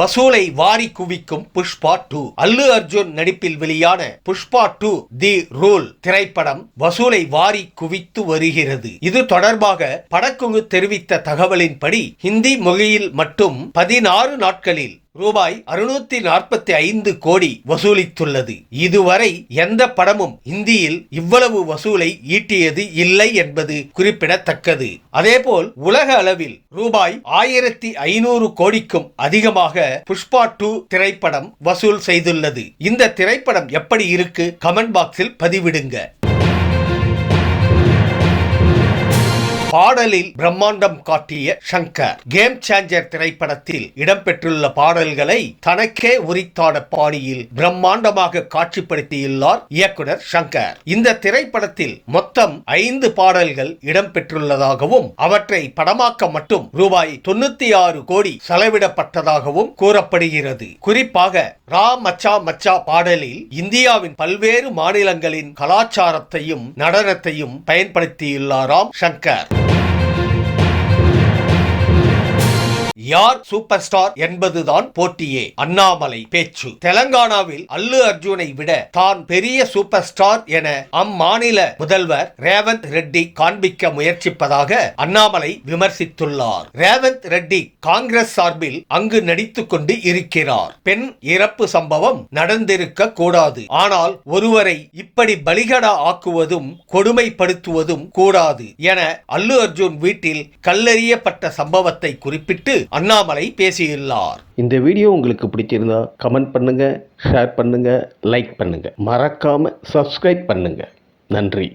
வசூலை வாரி குவிக்கும் புஷ்பா டூ. அல்லு அர்ஜுன் நடிப்பில் வெளியான புஷ்பா டூ தி ரூல் திரைப்படம் வசூலை வாரி குவித்து வருகிறது. இது தொடர்பாக படக்குழு தெரிவித்த தகவலின்படி ஹிந்தி மொழியில் மட்டும் பதினாறு நாட்களில் ரூபாய் அறுநூத்தி நாற்பத்தி ஐந்து கோடி வசூலித்துள்ளது. இதுவரை எந்த படமும் இந்தியில் இவ்வளவு வசூலை ஈட்டியது இல்லை என்பது குறிப்பிடத்தக்கது. அதேபோல் உலக அளவில் ரூபாய் ஆயிரத்தி ஐநூறு கோடிக்கும் அதிகமாக புஷ்பா டூ திரைப்படம் வசூல் செய்துள்ளது. இந்த திரைப்படம் எப்படி இருக்கு? கமெண்ட் பாக்ஸில் பதிவிடுங்க. பாடலில் பிரம்மாண்டம் காட்டிய ஷங்கர் கேம் சேஞ்சர் திரைப்படத்தில் இடம்பெற்றுள்ள பாடல்களை தனக்கே உரித்தான பாணியில் பிரம்மாண்டமாக காட்சிப்படுத்தியுள்ளார் இயக்குனர் ஷங்கர் இந்த திரைப்படத்தில் மொத்தம் ஐந்து பாடல்கள் இடம்பெற்றுள்ளதாகவும் அவற்றை படமாக்க மட்டும் ரூபாய் தொண்ணூத்தி ஆறு கோடி செலவிடப்பட்டதாகவும் கூறப்படுகிறது. குறிப்பாக ரா மச்சா மச்சா பாடலில் இந்தியாவின் பல்வேறு மாநிலங்களின் கலாச்சாரத்தையும் நடனத்தையும் பயன்படுத்தியுள்ளாராம் ஷங்கர் யார் சூப்பர் ஸ்டார் என்பதுதான் போட்டியே. அண்ணாமலை பேச்சு. தெலங்கானாவில் அல்லு அர்ஜுனை விட தான் பெரிய சூப்பர் ஸ்டார் என அம்மாநில முதல்வர் ரேவந்த் ரெட்டி காண்பிக்க முயற்சிப்பதாக அண்ணாமலை விமர்சித்துள்ளார். ரேவந்த் ரெட்டி காங்கிரஸ் சார்பில் அங்கு நடித்துக் கொண்டு இருக்கிறார். பெண் இறப்பு சம்பவம் நடந்திருக்க கூடாது. ஆனால் ஒருவரை இப்படி பலிகடா ஆக்குவதும் கொடுமைப்படுத்துவதும் கூடாது என அல்லு அர்ஜுன் வீட்டில் கல்லெறியப்பட்ட சம்பவத்தை குறிப்பிட்டு அண்ணாமலை பேசியுள்ளார். இந்த வீடியோ உங்களுக்கு பிடிச்சிருந்தா கமெண்ட் பண்ணுங்க ஷேர் பண்ணுங்க லைக் பண்ணுங்க. மறக்காம சப்ஸ்கிரைப் பண்ணுங்க. நன்றி.